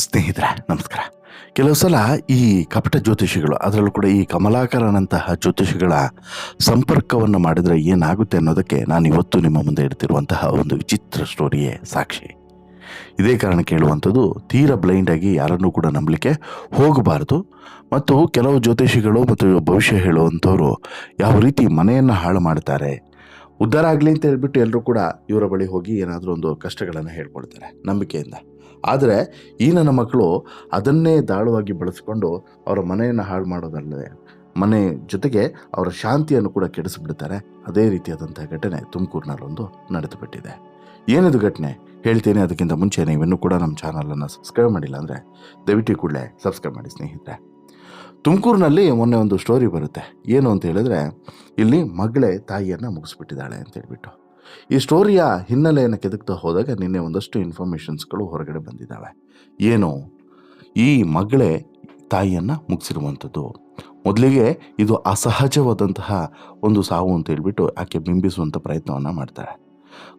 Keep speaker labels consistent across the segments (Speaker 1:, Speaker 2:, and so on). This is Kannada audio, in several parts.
Speaker 1: ಸ್ನೇಹಿತರೆ, ನಮಸ್ಕಾರ. ಕೆಲವು ಸಲ ಈ ಕಪಟ ಜ್ಯೋತಿಷಿಗಳು, ಅದರಲ್ಲೂ ಕೂಡ ಈ ಕಮಲಾಕರನಂತಹ ಜ್ಯೋತಿಷಿಗಳ ಸಂಪರ್ಕವನ್ನು ಮಾಡಿದರೆ ಏನಾಗುತ್ತೆ ಅನ್ನೋದಕ್ಕೆ ನಾನು ಇವತ್ತು ನಿಮ್ಮ ಮುಂದೆ ಇಡ್ತಿರುವಂತಹ ಒಂದು ವಿಚಿತ್ರ ಸ್ಟೋರಿಯೇ ಸಾಕ್ಷಿ. ಇದೇ ಕಾರಣ ಕೇಳುವಂಥದ್ದು ತೀರ ಬ್ಲೈಂಡಾಗಿ ಯಾರನ್ನೂ ಕೂಡ ನಂಬಲಿಕ್ಕೆ ಹೋಗಬಾರ್ದು. ಮತ್ತು ಕೆಲವು ಜ್ಯೋತಿಷಿಗಳು ಮತ್ತು ಭವಿಷ್ಯ ಹೇಳುವಂಥವರು ಯಾವ ರೀತಿ ಮನೆಯನ್ನು ಹಾಳು ಮಾಡ್ತಾರೆ, ಉದ್ಧಾರ ಆಗಲಿ ಅಂತ ಹೇಳ್ಬಿಟ್ಟು ಎಲ್ಲರೂ ಕೂಡ ಇವರ ಬಳಿ ಹೋಗಿ ಏನಾದರೂ ಒಂದು ಕಷ್ಟಗಳನ್ನು ಹೇಳ್ಕೊಳ್ತಾರೆ ನಂಬಿಕೆಯಿಂದ. ಆದರೆ ಈ ನನ್ನ ಮಕ್ಕಳು ಅದನ್ನೇ ದಾಳವಾಗಿ ಬಳಸಿಕೊಂಡು ಅವರ ಮನೆಯನ್ನು ಹಾಳು ಮಾಡೋದಲ್ಲದೆ ಮನೆ ಜೊತೆಗೆ ಅವರ ಶಾಂತಿಯನ್ನು ಕೂಡ ಕೆಡಿಸಿಬಿಡ್ತಾರೆ. ಅದೇ ರೀತಿಯಾದಂಥ ಘಟನೆ ತುಮಕೂರಿನಲ್ಲೊಂದು ನಡೆದು ಬಿಟ್ಟಿದೆ ಏನಿದು ಘಟನೆ? ಹೇಳ್ತೇನೆ ಅದಕ್ಕಿಂತ ಮುಂಚೆ ನೀವಿನ್ನೂ ಕೂಡ ನಮ್ಮ ಚಾನಲನ್ನು ಸಬ್ಸ್ಕ್ರೈಬ್ ಮಾಡಿಲ್ಲ ಅಂದರೆ ದಯವಿಟ್ಟು ಕೂಡಲೇ ಸಬ್ಸ್ಕ್ರೈಬ್ ಮಾಡಿ ಸ್ನೇಹಿತರೆ. ತುಮಕೂರಿನಲ್ಲಿ ಮೊನ್ನೆ ಒಂದು ಸ್ಟೋರಿ ಬರುತ್ತೆ. ಏನು ಅಂತ ಹೇಳಿದ್ರೆ, ಇಲ್ಲಿ ಮಗಳೇ ತಾಯಿಯನ್ನು ಮುಗಿಸ್ಬಿಟ್ಟಿದ್ದಾಳೆ ಅಂತ ಹೇಳ್ಬಿಟ್ಟು. ಈ ಸ್ಟೋರಿಯ ಹಿನ್ನೆಲೆಯನ್ನು ಕೆದಕ್ತಾ ಹೋದಾಗ ನಿನ್ನೆ ಒಂದಷ್ಟು ಇನ್ಫಾರ್ಮೇಷನ್ಸ್ಗಳು ಹೊರಗಡೆ ಬಂದಿದ್ದಾವೆ. ಏನು? ಈ ಮಗಳೇ ತಾಯಿಯನ್ನು ಮುಗಿಸಿರುವಂಥದ್ದು. ಮೊದಲಿಗೆ ಇದು ಅಸಹಜವಾದಂತಹ ಒಂದು ಸಾವು ಅಂತ ಹೇಳ್ಬಿಟ್ಟು ಆಕೆ ಬಿಂಬಿಸುವಂಥ ಪ್ರಯತ್ನವನ್ನು ಮಾಡ್ತಾಳೆ.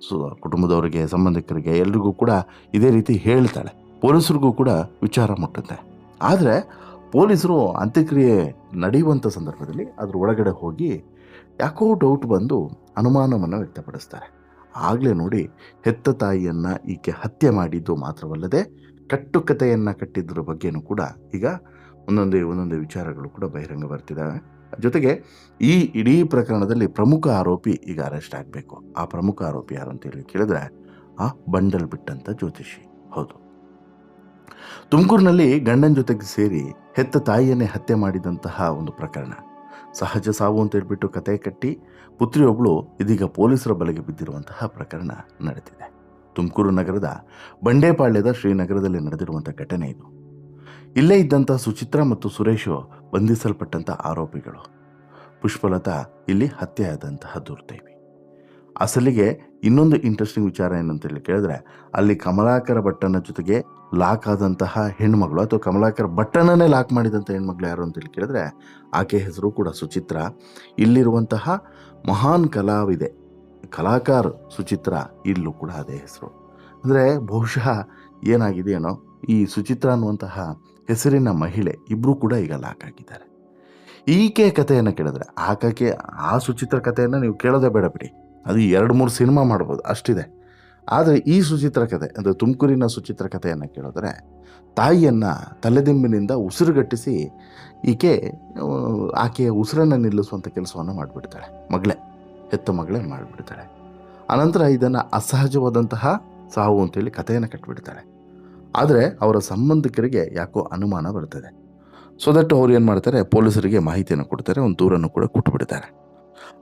Speaker 1: ಸೊ, ಕುಟುಂಬದವರಿಗೆ, ಸಂಬಂಧಿಕರಿಗೆ ಎಲ್ರಿಗೂ ಕೂಡ ಇದೇ ರೀತಿ ಹೇಳ್ತಾಳೆ. ಪೊಲೀಸರಿಗೂ ಕೂಡ ವಿಚಾರ ಮುಟ್ಟುತ್ತೆ. ಆದರೆ ಪೊಲೀಸರು ಅಂತ್ಯಕ್ರಿಯೆ ನಡೆಯುವಂಥ ಸಂದರ್ಭದಲ್ಲಿ ಅದ್ರ ಒಳಗಡೆ ಹೋಗಿ ಯಾಕೋ ಡೌಟ್ ಬಂದು ಅನುಮಾನವನ್ನು ವ್ಯಕ್ತಪಡಿಸ್ತಾರೆ. ಆಗಲೇ ನೋಡಿ, ಹೆತ್ತ ತಾಯಿಯನ್ನು ಈಕೆ ಹತ್ಯೆ ಮಾಡಿದ್ದು ಮಾತ್ರವಲ್ಲದೆ ಕಟ್ಟುಕತೆಯನ್ನು ಕಟ್ಟಿದ್ದರ ಬಗ್ಗೆನೂ ಕೂಡ ಈಗ ಒಂದೊಂದೇ ಒಂದೊಂದೇ ವಿಚಾರಗಳು ಕೂಡ ಬಹಿರಂಗ ಬರ್ತಿದ್ದಾವೆ ಜೊತೆಗೆ ಈ ಇಡೀ ಪ್ರಕರಣದಲ್ಲಿ ಪ್ರಮುಖ ಆರೋಪಿ ಈಗ ಅರೆಸ್ಟ್ ಆಗಬೇಕು. ಆ ಪ್ರಮುಖ ಆರೋಪಿ ಯಾರು ಅಂತೇಳಿ ಕೇಳಿದ್ರೆ, ಆ ಬಂಡಲ್ ಬಿಟ್ಟಂತ ಜ್ಯೋತಿಷಿ. ಹೌದು. ತುಮಕೂರಿನಲ್ಲಿ ಗಂಡನ ಜೊತೆಗೆ ಸೇರಿ ಹೆತ್ತ ತಾಯಿಯನ್ನೇ ಹತ್ಯೆ ಮಾಡಿದಂತಹ ಒಂದು ಪ್ರಕರಣ. ಸಹಜ ಸಾವು ಅಂತ ಹೇಳ್ಬಿಟ್ಟು ಕತೆ ಕಟ್ಟಿ ಪುತ್ರಿಯೊಬ್ಬಳು ಇದೀಗ ಪೊಲೀಸರ ಬಲೆಗೆ ಬಿದ್ದಿರುವಂತಹ ಪ್ರಕರಣ ನಡೆದಿದೆ. ತುಮಕೂರು ನಗರದ ಬಂಡೇಪಾಳ್ಯದ ಶ್ರೀನಗರದಲ್ಲಿ ನಡೆದಿರುವಂಥ ಘಟನೆ ಇದು. ಇಲ್ಲೇ ಇದ್ದಂಥ ಸುಚಿತ್ರ ಮತ್ತು ಸುರೇಶು ಬಂಧಿಸಲ್ಪಟ್ಟಂಥ ಆರೋಪಿಗಳು. ಪುಷ್ಪಲತಾ ಇಲ್ಲಿ ಹತ್ಯೆಯಾದಂತಹ ದುರ್ದೈವಿ. ಅಸಲಿಗೆ ಇನ್ನೊಂದು ಇಂಟ್ರೆಸ್ಟಿಂಗ್ ವಿಚಾರ ಏನಂತೇಳಿ ಕೇಳಿದ್ರೆ, ಅಲ್ಲಿ ಕಮಲಾಕರ ಭಟ್ಟನ ಜೊತೆಗೆ ಲಾಕ್ ಆದಂತಹ ಹೆಣ್ಮಗಳು ಅಥವಾ ಕಮಲಾಕರ ಭಟ್ಟನನ್ನೇ ಲಾಕ್ ಮಾಡಿದಂಥ ಹೆಣ್ಮಗಳು ಯಾರು ಅಂತೇಳಿ ಕೇಳಿದ್ರೆ, ಆಕೆ ಹೆಸರು ಕೂಡ ಸುಚಿತ್ರ. ಇಲ್ಲಿರುವಂತಹ ಮಹಾನ್ ಕಲಾವಿದೆ, ಕಲಾಕಾರ ಸುಚಿತ್ರ ಇಲ್ಲೂ ಕೂಡ ಅದೇ ಹೆಸರು. ಅಂದರೆ ಬಹುಶಃ ಏನಾಗಿದೆಯೇನೋ, ಈ ಸುಚಿತ್ರ ಅನ್ನುವಂತಹ ಹೆಸರಿನ ಮಹಿಳೆ ಇಬ್ಬರೂ ಕೂಡ ಈಗ ಲಾಕ್ ಆಗಿದ್ದಾರೆ. ಈಕೆ ಕಥೆಯನ್ನು ಕೇಳಿದ್ರೆ ಆಕೆ ಆ ಸುಚಿತ್ರ ಕಥೆಯನ್ನು ನೀವು ಕೇಳೋದೇ ಬೇಡ ಬಿಡಿ. ಅದು ಎರಡು ಮೂರು ಸಿನಿಮಾ ಮಾಡ್ಬೋದು, ಅಷ್ಟಿದೆ. ಆದರೆ ಈ ಸುಚಿತ್ರ ಕಥೆ ಅಂದರೆ ತುಮಕೂರಿನ ಸುಚಿತ್ರ ಕಥೆಯನ್ನು ಕೇಳಿದ್ರೆ, ತಾಯಿಯನ್ನು ತಲೆದಿಂಬಿನಿಂದ ಉಸಿರುಗಟ್ಟಿಸಿ ಈಕೆ ಆಕೆಯ ಉಸಿರನ್ನು ನಿಲ್ಲಿಸುವಂಥ ಕೆಲಸವನ್ನು ಮಾಡಿಬಿಡ್ತಾಳೆ. ಮಗಳೇ, ಹೆತ್ತ ಮಗಳೇ ಮಾಡಿಬಿಡ್ತಾಳೆ. ಅನಂತರ ಇದನ್ನು ಅಸಹಜವಾದಂತಹ ಸಾವು ಅಂತೇಳಿ ಕಥೆಯನ್ನು ಕಟ್ಟಿಬಿಡ್ತಾಳೆ ಆದರೆ ಅವರ ಸಂಬಂಧಿಕರಿಗೆ ಯಾಕೋ ಅನುಮಾನ ಬರ್ತದೆ. ಸೊ ದಟ್ ಅವ್ರು ಏನು ಮಾಡ್ತಾರೆ, ಪೊಲೀಸರಿಗೆ ಮಾಹಿತಿಯನ್ನು ಕೊಡ್ತಾರೆ, ಒಂದು ದೂರನ್ನು ಕೂಡ ಕೊಟ್ಟುಬಿಡ್ತಾರೆ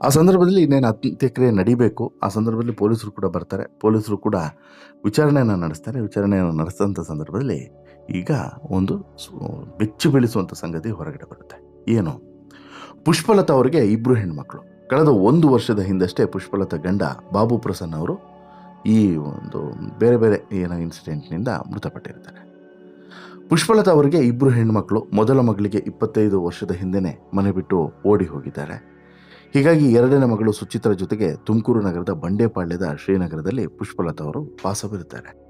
Speaker 1: ಆ ಸಂದರ್ಭದಲ್ಲಿ ಇನ್ನೇನು ಅಂತ್ಯಕ್ರಿಯೆ ನಡಿಬೇಕು? ಆ ಸಂದರ್ಭದಲ್ಲಿ ಪೊಲೀಸರು ಕೂಡ ಬರ್ತಾರೆ. ಪೊಲೀಸರು ಕೂಡ ವಿಚಾರಣೆಯನ್ನು ನಡೆಸ್ತಾರೆ. ವಿಚಾರಣೆಯನ್ನು ನಡೆಸಿದಂಥ ಸಂದರ್ಭದಲ್ಲಿ ಈಗ ಒಂದು ಬೆಚ್ಚು ಬೆಳೆಸುವಂಥ ಸಂಗತಿ ಹೊರಗಡೆ ಬರುತ್ತೆ. ಏನು? ಪುಷ್ಪಲತಾ ಅವರಿಗೆ ಇಬ್ಬರು ಹೆಣ್ಮಕ್ಳು. ಕಳೆದ ಒಂದು ವರ್ಷದ ಹಿಂದಷ್ಟೇ ಪುಷ್ಪಲತಾ ಗಂಡ ಬಾಬು ಪ್ರಸನ್ನ ಅವರು ಈ ಒಂದು ಬೇರೆ ಬೇರೆ ಏನೋ ಇನ್ಸಿಡೆಂಟ್ನಿಂದ ಮೃತಪಟ್ಟಿರ್ತಾರೆ. ಪುಷ್ಪಲತಾ ಅವರಿಗೆ ಇಬ್ಬರು ಹೆಣ್ಮಕ್ಳು ಮೊದಲ ಮಗಳಿಗೆ ಇಪ್ಪತ್ತೈದು ವರ್ಷದ ಹಿಂದೆನೇ ಮನೆ ಬಿಟ್ಟು ಓಡಿ ಹೋಗಿದ್ದಾರೆ. ಹೀಗಾಗಿ ಎರಡನೇ ಮಗಳು ಸುಚಿತ್ರ ಜೊತೆಗೆ ತುಮಕೂರು ನಗರದ ಬಂಡೆಪಾಳ್ಯದ ಶ್ರೀನಗರದಲ್ಲಿ ಪುಷ್ಪಲತಾ ಅವರು ವಾಸವಿರುತ್ತಾರೆ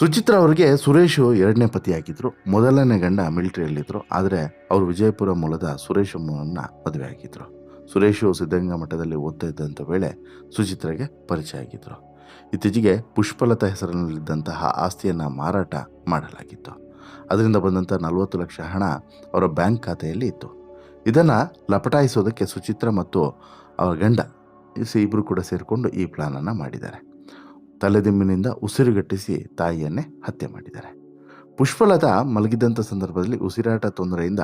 Speaker 1: ಸುಚಿತ್ರ ಅವರಿಗೆ ಸುರೇಶ್ ಎರಡನೇ ಪತಿಯಾಗಿದ್ರು. ಮೊದಲನೇ ಗಂಡ ಮಿಲಿಟರಿಯಲ್ಲಿದ್ದರು ಆದರೆ ಅವರು ವಿಜಯಪುರ ಮೂಲದ ಸುರೇಶ್ ಅಮ್ಮನನ್ನ ಮದುವೆ ಆಗಿದ್ರು. ಸುರೇಶು ಸಿದ್ಧಗಂಗಾ ಮಠದಲ್ಲಿ ಓದ್ತಾ ಇದ್ದಂಥ ವೇಳೆ ಸುಚಿತ್ರಗೆ ಪರಿಚಯ ಆಗಿದ್ರು. ಇತ್ತೀಚೆಗೆ ಪುಷ್ಪಲತಾ ಹೆಸರಿನಲ್ಲಿದ್ದಂತಹ ಆಸ್ತಿಯನ್ನು ಮಾರಾಟ ಮಾಡಲಾಗಿತ್ತು. ಅದರಿಂದ ಬಂದಂಥ ನಲವತ್ತು ಲಕ್ಷ ಹಣ ಅವರ ಬ್ಯಾಂಕ್ ಖಾತೆಯಲ್ಲಿ ಇತ್ತು. ಇದನ್ನು ಲಪಟಾಯಿಸೋದಕ್ಕೆ ಸುಚಿತ್ರ ಮತ್ತು ಅವರ ಗಂಡ ಇಬ್ಬರು ಕೂಡ ಸೇರಿಕೊಂಡು ಈ ಪ್ಲಾನನ್ನು ಮಾಡಿದ್ದಾರೆ. ತಲೆದಿಂಬಿನಿಂದ ಉಸಿರುಗಟ್ಟಿಸಿ ತಾಯಿಯನ್ನೇ ಹತ್ಯೆ ಮಾಡಿದ್ದಾರೆ. ಪುಷ್ಪಲತಾ ಮಲಗಿದ್ದಂಥ ಸಂದರ್ಭದಲ್ಲಿ ಉಸಿರಾಟ ತೊಂದರೆಯಿಂದ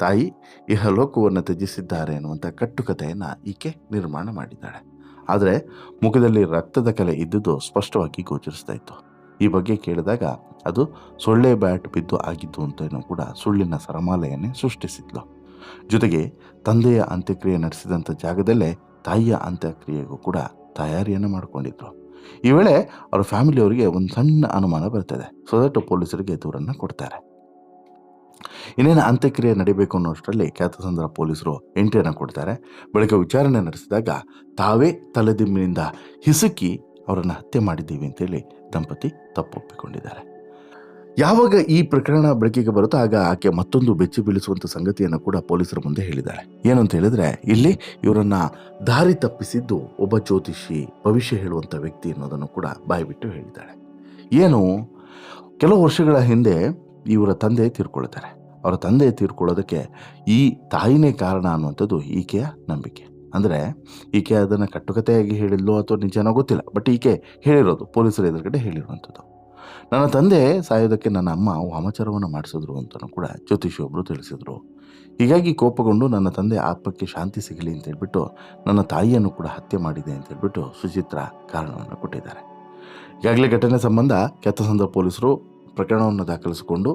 Speaker 1: ತಾಯಿ ಇಹಲೋಕವನ್ನು ತ್ಯಜಿಸಿದ್ದಾರೆ ಅನ್ನುವಂಥ ಕಟ್ಟುಕತೆಯನ್ನು ಈಕೆ ನಿರ್ಮಾಣ ಮಾಡಿದ್ದಾಳೆ. ಆದರೆ ಮುಖದಲ್ಲಿ ರಕ್ತದ ಕಲೆ ಇದ್ದುದು ಸ್ಪಷ್ಟವಾಗಿ ಗೋಚರಿಸ್ತಾ ಇತ್ತು. ಈ ಬಗ್ಗೆ ಕೇಳಿದಾಗ ಅದು ಸೊಳ್ಳೆ ಬ್ಯಾಟ್ ಬಿದ್ದು ಆಗಿದ್ದು ಅಂತೇನೂ ಕೂಡ ಸುಳ್ಳಿನ ಸರಮಾಲೆಯನ್ನೇ ಸೃಷ್ಟಿಸಿದ್ಲು. ಜೊತೆಗೆ ತಂದೆಯ ಅಂತ್ಯಕ್ರಿಯೆ ನಡೆಸಿದಂಥ ಜಾಗದಲ್ಲೇ ತಾಯಿಯ ಅಂತ್ಯಕ್ರಿಯೆಗೂ ಕೂಡ ತಯಾರಿಯನ್ನು ಮಾಡಿಕೊಂಡಿದ್ರು. ಈ ವೇಳೆ ಅವರ ಫ್ಯಾಮಿಲಿಯವರಿಗೆ ಒಂದು ಸಣ್ಣ ಅನುಮಾನ ಬರ್ತದೆ. ಸೊ ದಟ್ ಪೊಲೀಸರಿಗೆ ದೂರನ್ನು ಕೊಡ್ತಾರೆ. ಇನ್ನೇನು ಅಂತ್ಯಕ್ರಿಯೆ ನಡೀಬೇಕು ಅನ್ನೋಷ್ಟರಲ್ಲಿ ಖ್ಯಾತಸಂದ್ರ ಪೊಲೀಸರು ಎಂಟ್ರಿಯನ್ನು ಕೊಡ್ತಾರೆ. ಬಳಿಕ ವಿಚಾರಣೆ ನಡೆಸಿದಾಗ ತಾವೇ ತಲೆದಿಮ್ಮಿನಿಂದ ಹಿಸುಕಿ ಅವರನ್ನು ಹತ್ಯೆ ಮಾಡಿದ್ದೀವಿ ಅಂತೇಳಿ ದಂಪತಿ ತಪ್ಪೊಪ್ಪಿಕೊಂಡಿದ್ದಾರೆ. ಯಾವಾಗ ಈ ಪ್ರಕರಣ ಬೆಳಕಿಗೆ ಬರುತ್ತೋ ಆಗ ಆಕೆ ಮತ್ತೊಂದು ಬೆಚ್ಚಿ ಬೀಳಿಸುವಂತ ಸಂಗತಿಯನ್ನು ಕೂಡ ಪೊಲೀಸರ ಮುಂದೆ ಹೇಳಿದ್ದಾರೆ. ಏನು ಅಂತ ಹೇಳಿದ್ರೆ, ಇಲ್ಲಿ ಇವರನ್ನ ದಾರಿ ತಪ್ಪಿಸಿದ್ದು ಒಬ್ಬ ಜ್ಯೋತಿಷಿ ಭವಿಷ್ಯ ಹೇಳುವಂತ ವ್ಯಕ್ತಿ ಅನ್ನೋದನ್ನು ಕೂಡ ಬಾಯಿಬಿಟ್ಟು ಹೇಳಿದ್ದಾಳೆ. ಏನು? ಕೆಲವು ವರ್ಷಗಳ ಹಿಂದೆ ಇವರ ತಂದೆ ತೀರ್ಕೊಳ್ತಾರೆ ಅವರ ತಂದೆ ತೀರ್ಕೊಳ್ಳೋದಕ್ಕೆ ಈ ತಾಯಿನೇ ಕಾರಣ ಅನ್ನುವಂಥದ್ದು ಈಕೆಯ ನಂಬಿಕೆ. ಅಂದರೆ, ಈಕೆ ಅದನ್ನು ಕಟ್ಟುಕತೆಯಾಗಿ ಹೇಳಿಲ್ಲೋ ಅಥವಾ ನಿಜನೋ ಗೊತ್ತಿಲ್ಲ, ಬಟ್ ಈಕೆ ಹೇಳಿರೋದು, ಪೊಲೀಸರ ಎದುರುಗಡೆ ಹೇಳಿರುವಂಥದ್ದು. ನನ್ನ ತಂದೆ ಸಾಯೋದಕ್ಕೆ ನನ್ನ ಅಮ್ಮ ವಾಮಾಚಾರವನ್ನು ಮಾಡಿಸಿದ್ರು ಅಂತಲೂ ಕೂಡ ಜ್ಯೋತಿಷಿ ಒಬ್ಬರು ತಿಳಿಸಿದ್ರು. ಹೀಗಾಗಿ ಕೋಪಗೊಂಡು ನನ್ನ ತಂದೆ ಆತ್ಮಕ್ಕೆ ಶಾಂತಿ ಸಿಗಲಿ ಅಂತ ಹೇಳ್ಬಿಟ್ಟು ನನ್ನ ತಾಯಿಯನ್ನು ಕೂಡ ಹತ್ಯೆ ಮಾಡಿದೆ ಅಂತ ಹೇಳ್ಬಿಟ್ಟು ಸುಚಿತ್ರ ಕಾರಣವನ್ನು ಕೊಟ್ಟಿದ್ದಾರೆ. ಈಗಾಗಲೇ ಘಟನೆ ಸಂಬಂಧ ಕೆತ್ತಸಂದ್ರ ಪೊಲೀಸರು ಪ್ರಕರಣವನ್ನು ದಾಖಲಿಸಿಕೊಂಡು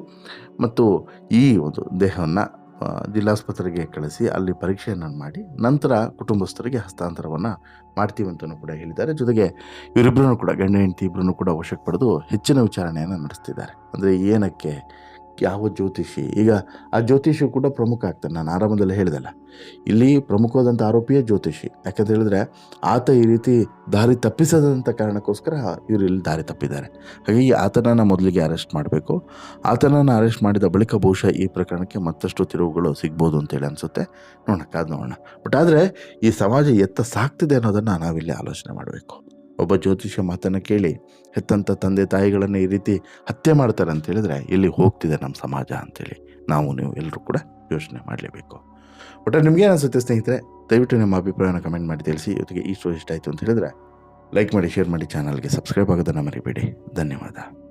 Speaker 1: ಮತ್ತು ಈ ಒಂದು ದೇಹವನ್ನು ಜಿಲ್ಲಾಸ್ಪತ್ರೆಗೆ ಕಳಿಸಿ ಅಲ್ಲಿ ಪರೀಕ್ಷೆಯನ್ನು ಮಾಡಿ ನಂತರ ಕುಟುಂಬಸ್ಥರಿಗೆ ಹಸ್ತಾಂತರವನ್ನು ಮಾಡ್ತೀವಿ ಅಂತಲೂ ಕೂಡ ಹೇಳಿದ್ದಾರೆ. ಜೊತೆಗೆ ಇವರಿಬ್ಬರನ್ನು ಕೂಡ ಗಂಡ ಹೆಂಡತಿ ಇಬ್ಬರನ್ನು ಕೂಡ ವಶಕ್ಕೆ ಪಡೆದು ಹೆಚ್ಚಿನ ವಿಚಾರಣೆಯನ್ನು ನಡೆಸ್ತಿದ್ದಾರೆ. ಅಂದರೆ ಏನಕ್ಕೆ ಯಾವ ಜ್ಯೋತಿಷಿ? ಈಗ ಆ ಜ್ಯೋತಿಷಿ ಕೂಡ ಪ್ರಮುಖ ಆಗ್ತಾನೆ. ನಾನು ಆರಂಭದಲ್ಲಿ ಹೇಳಿದಲ್ಲ. ಇಲ್ಲಿ ಪ್ರಮುಖವಾದಂಥ ಆರೋಪಿಯೇ ಜ್ಯೋತಿಷಿ. ಯಾಕಂತ ಹೇಳಿದ್ರೆ ಆತ ಈ ರೀತಿ ದಾರಿ ತಪ್ಪಿಸದಂಥ ಕಾರಣಕ್ಕೋಸ್ಕರ ಇವರು ಇಲ್ಲಿ ದಾರಿ ತಪ್ಪಿದ್ದಾರೆ. ಹಾಗಾಗಿ ಆತನನ್ನು ಮೊದಲಿಗೆ ಅರೆಸ್ಟ್ ಮಾಡಬೇಕು. ಆತನನ್ನು ಅರೆಸ್ಟ್ ಮಾಡಿದ ಬಳಿಕ ಬಹುಶಃ ಈ ಪ್ರಕರಣಕ್ಕೆ ಮತ್ತಷ್ಟು ತಿರುವುಗಳು ಸಿಗ್ಬೋದು ಅಂತೇಳಿ ಅನಿಸುತ್ತೆ. ನೋಡೋಣ, ಕಾದು ನೋಡೋಣ. ಬಟ್ ಆದರೆ ಈ ಸಮಾಜ ಎತ್ತ ಸಾಕ್ತಿದೆ ಅನ್ನೋದನ್ನು ನಾವಿಲ್ಲಿ ಆಲೋಚನೆ ಮಾಡಬೇಕು. ಒಬ್ಬ ಜ್ಯೋತಿಷ್ಯ ಮಾತನ್ನು ಕೇಳಿ ಹೆತ್ತಂಥ ತಂದೆ ತಾಯಿಗಳನ್ನು ಈ ರೀತಿ ಹತ್ಯೆ ಮಾಡ್ತಾರೆ ಅಂತ ಹೇಳಿದ್ರೆ ಇಲ್ಲಿ ಹೋಗ್ತಿದೆ ನಮ್ಮ ಸಮಾಜ? ಅಂತೇಳಿ ನಾವು ನೀವು ಎಲ್ಲರೂ ಕೂಡ ಯೋಚನೆ ಮಾಡಲೇಬೇಕು. ಒಟ್ಟು ನಿಮಗೇನು ಅನಿಸುತ್ತೆ ಸ್ನೇಹಿತರೆ? ದಯವಿಟ್ಟು ನಿಮ್ಮ ಅಭಿಪ್ರಾಯನ ಕಮೆಂಟ್ ಮಾಡಿ ತಿಳಿಸಿ. ಇವತ್ತಿಗೆ ಈ ಶೋ ಇಷ್ಟ ಆಯಿತು ಅಂತ ಹೇಳಿದ್ರೆ, ಲೈಕ್ ಮಾಡಿ, ಶೇರ್ ಮಾಡಿ, ಚಾನಲ್ಗೆ ಸಬ್ಸ್ಕ್ರೈಬ್ ಆಗೋದನ್ನು ಮರಿಬೇಡಿ. ಧನ್ಯವಾದ.